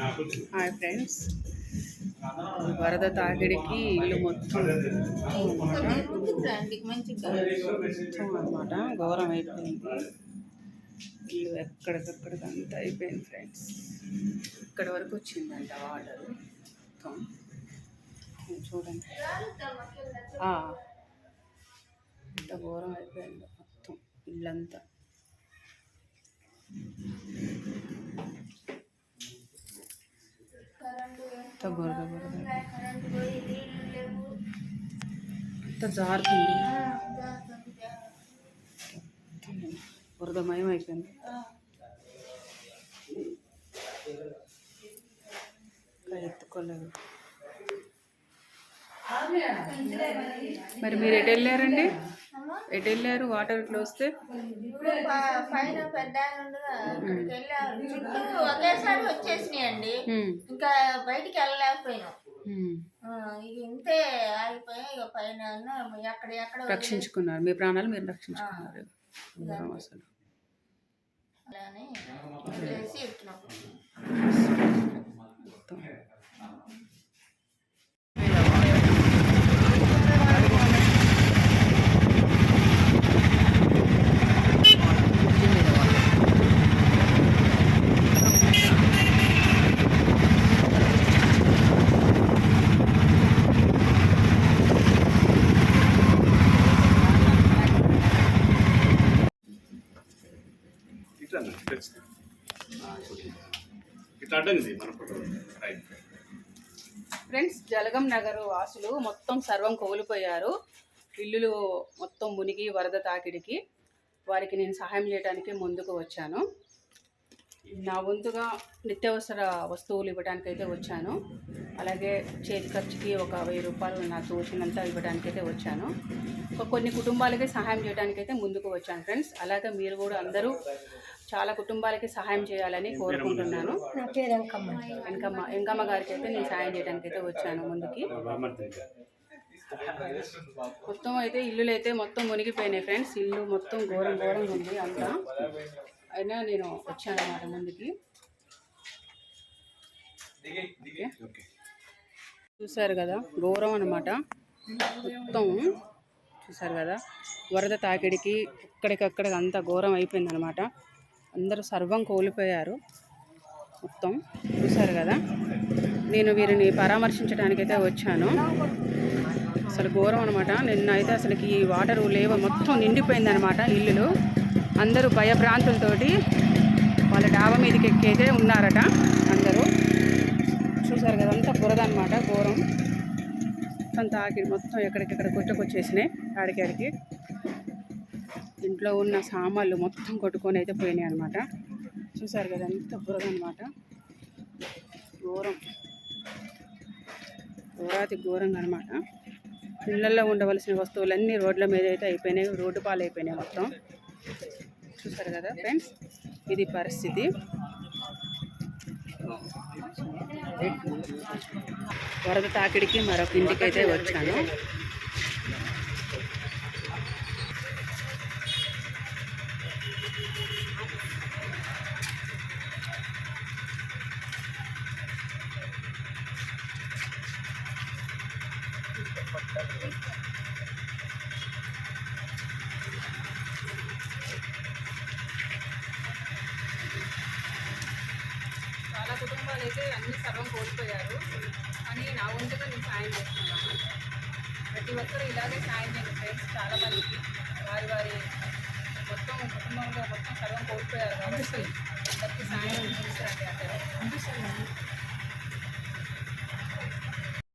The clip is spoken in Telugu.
హాయ్ ఫ్రెండ్స్ వరద తాకిడికి ఇల్లు మొత్తం అనమాట ఘోరం అయిపోయింది. ఇల్లు ఎక్కడికక్కడికి అంతా అయిపోయింది ఫ్రెండ్స్ ఇక్కడ వరకు వచ్చిందంట వాటర్ మొత్తం. చూడండి. ఆ, ఇంత ఘోరం అయిపోయింది మొత్తం ఇల్లంతా. అంత బురద బురద. అంత జారుతుంది. బురదమయం అయిపోయింది. ఇంకా ఎత్తుకోలేదు. మరి మీరు ఎటు వెళ్ళారండి? ఎటు వెళ్ళారు? వాటర్ ఇట్లా వస్తే? పైన పెద్ద చుట్టూ ఒకేసారి వచ్చేసినాయండి. ఇంకా బయటికి వెళ్ళలేకపోయినాం. ఇంతే ఆగిపోయి ఇక పైన ఎక్కడ ఎక్కడ రక్షించుకున్నారు. మీ ప్రాణాలు మీరు రక్షించుకున్నారు. అసలు వదిలేని వదిలేసి ఇస్తున్నాం మొత్తం ఇట్లా అన్న, ఇట్లా వచ్చి. ఆ, ఇప్పుడు ఇట్లా అడ్డంది మన photo. Right friends Jalagam Nagar వాసులు మొత్తం సర్వం కోల్పోయారు. ఇల్లులు మొత్తం మునిగి వరద తాకిడికి. వారికి నేను సహాయం చేయడానికి ముందుకు వచ్చాను. నా వంతుగా నిత్యావసర వస్తువులు ఇవ్వడానికి అయితే వచ్చాను. అలాగే చేతి ఖర్చుకి ఒక వెయ్యి రూపాయలు నా తోచినంత ఇవ్వడానికి అయితే వచ్చాను. కొన్ని కుటుంబాలకి సహాయం చేయడానికి అయితే ముందుకు వచ్చాను. ఫ్రెండ్స్ అలాగే మీరు కూడా అందరూ చాలా కుటుంబాలకి సహాయం చేయాలని కోరుకుంటున్నాను. నా పేరు వెంకమ్మ వెంకమ్మ గారికి అయితే నేను సాయం చేయడానికి అయితే వచ్చాను ముందుకి. మొత్తం అయితే ఇల్లులు అయితే మొత్తం మునిగిపోయినాయి ఫ్రెండ్స్. ఇల్లు మొత్తం ఘోరం ఘోరంగా ఉంది అంతా. అయినా నేను వచ్చాను అన్నమాట ముందుకి. చూసారు కదా ఘోరం అనమాట మొత్తం చూసారు కదా వరద తాకిడికి ఎక్కడికక్కడ అంతా ఘోరం అయిపోయింది అనమాట అందరూ సర్వం కోల్పోయారు. మొత్తం చూసారు కదా? నేను వీరిని పరామర్శించడానికైతే వచ్చాను. అసలు ఘోరం అనమాట నిన్న అయితే అసలుకి ఈ వాటర్ లేవ మొత్తం నిండిపోయిందనమాట ఇల్లులు. అందరూ భయభ్రాంతులతోటి వాళ్ళ డాబా మీదకి ఎక్కైతే ఉన్నారట అందరూ. చూసారు కదా అంతా బురద అనమాట ఘోరం. మొత్తం తాకి మొత్తం ఎక్కడికెక్కడ కొట్టుకొచ్చేసినాయి ఆడికి ఆడికి ఇంట్లో ఉన్న సామాన్లు మొత్తం కొట్టుకొని అయితే పోయినాయి అనమాట చూసారు కదా అంత బురద అనమాట ఘోరం. ఘోరాతి ఘోరంగా అనమాట ఇళ్ళల్లో ఉండవలసిన వస్తువులన్నీ రోడ్ల మీద అయితే అయిపోయినాయి రోడ్డు పాలు అయిపోయినాయి మొత్తం. చూసారు కదా ఫ్రెండ్స్ ఇది పరిస్థితి. వరద తాకిడికి మరొక ఇంటికి అయితే వచ్చాను. చాలా కుటుంబాలు అయితే అన్ని సర్వం కోల్పోయారు. కానీ నా వంతుగా నేను సాయం చేస్తున్నాను. ప్రతి ఒక్కరు ఇలాగే సాయం చేయండి ఫ్రెండ్స్ చాలామందికి వారి వారి మొత్తం కుటుంబంలో మొత్తం సర్వం కోల్పోయారు కాబట్టి ప్రతి సాయం